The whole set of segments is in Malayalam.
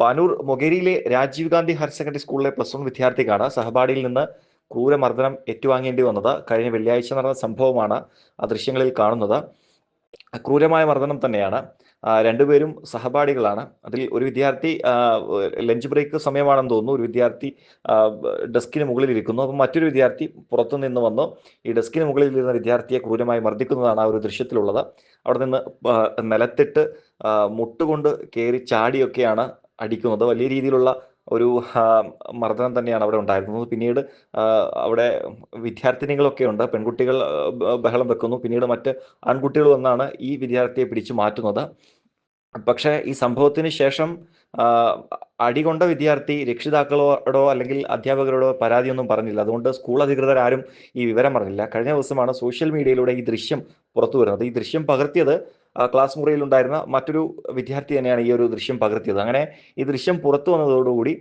പാനൂർ മൊഗേരിയിലെ രാജീവ് ഗാന്ധി ഹയർ സെക്കൻഡറി സ്കൂളിലെ പ്ലസ് വൺ വിദ്യാർത്ഥിക്കാണ് സഹപാഠിയിൽ നിന്ന് ക്രൂരമർദ്ദനം ഏറ്റുവാങ്ങേണ്ടി വന്നത്. കഴിഞ്ഞ വെള്ളിയാഴ്ച നടന്ന സംഭവമാണ് ആ ദൃശ്യങ്ങളിൽ കാണുന്നത്. ക്രൂരമായ മർദ്ദനം തന്നെയാണ്. രണ്ടുപേരും സഹപാഠികളാണ്. അതിൽ ഒരു വിദ്യാർത്ഥി ലഞ്ച് ബ്രേക്ക് സമയമാണെന്ന് തോന്നുന്നു. ഒരു വിദ്യാർത്ഥി ഡെസ്കിന് മുകളിൽ ഇരിക്കുന്നു. അപ്പം മറ്റൊരു വിദ്യാർത്ഥി പുറത്തു നിന്ന് വന്നു. ഈ ഡെസ്കിന് മുകളിൽ ഇരുന്ന വിദ്യാർത്ഥിയെ ക്രൂരമായി മർദ്ദിക്കുന്നതാണ് ആ ഒരു ദൃശ്യത്തിലുള്ളത്. അവിടെ നിന്ന് നിലത്തിട്ട് മുട്ടുകൊണ്ട് കയറി ചാടിയൊക്കെയാണ് അടിക്കുന്നത് വലിയ രീതിയിലുള്ള ഒരു മർദ്ദനം തന്നെയാണ് അവിടെ ഉണ്ടായിരുന്നത്. പിന്നീട് അവിടെ വിദ്യാർത്ഥിനികളൊക്കെ ഉണ്ട്. പെൺകുട്ടികൾ ബഹളം വെക്കുന്നു. പിന്നീട് മറ്റ് ആൺകുട്ടികൾ വന്നാണ് ഈ വിദ്യാർത്ഥിയെ പിടിച്ചു മാറ്റുന്നത്. പക്ഷേ ഈ സംഭവത്തിന് ശേഷം അടികൊണ്ട വിദ്യാർത്ഥി രക്ഷിതാക്കളോടോ അല്ലെങ്കിൽ അധ്യാപകരോടോ പരാതിയൊന്നും പറഞ്ഞില്ല. അതുകൊണ്ട് സ്കൂൾ അധികൃതർ ആരും ഈ വിവരം പറഞ്ഞില്ല കഴിഞ്ഞ ദിവസമാണ് സോഷ്യൽ മീഡിയയിലൂടെ ഈ ദൃശ്യം പുറത്തു വരുന്നത് ഈ ദൃശ്യം പകർത്തിയത് ക്ലാസ് മുറിയിൽ ഉണ്ടായിരുന്ന മറ്റൊരു വിദ്യാർത്ഥി തന്നെയാണ് ഈ ഒരു ദൃശ്യം പകർത്തിയത്. അങ്ങനെ ഈ ദൃശ്യം പുറത്തു വന്നതോടുകൂടി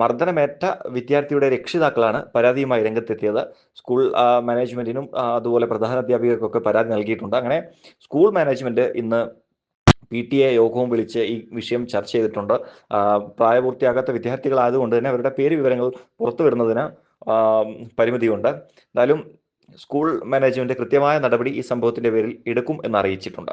മർദ്ദനമേറ്റ വിദ്യാർത്ഥിയുടെ രക്ഷിതാക്കളാണ് പരാതിയുമായി രംഗത്തെത്തിയത്. സ്കൂൾ മാനേജ്മെന്റിനും അതുപോലെ പ്രധാന അധ്യാപികർക്കൊക്കെ പരാതി നൽകിയിട്ടുണ്ട്. അങ്ങനെ സ്കൂൾ മാനേജ്മെന്റ് ഇന്ന് പി ടി എ യോഗവും വിളിച്ച് ഈ വിഷയം ചർച്ച ചെയ്തിട്ടുണ്ട്. പ്രായപൂർത്തിയാകാത്ത വിദ്യാർത്ഥികളായതുകൊണ്ട് തന്നെ അവരുടെ പേര് വിവരങ്ങൾ പുറത്തു വരുന്നതിന് പരിമിതിയുണ്ട്. എന്തായാലും സ്കൂൾ മാനേജ്മെന്റ് കൃത്യമായ നടപടി ഈ സംഭവത്തിന്റെ പേരിൽ എടുക്കും എന്ന് അറിയിച്ചിട്ടുണ്ട്.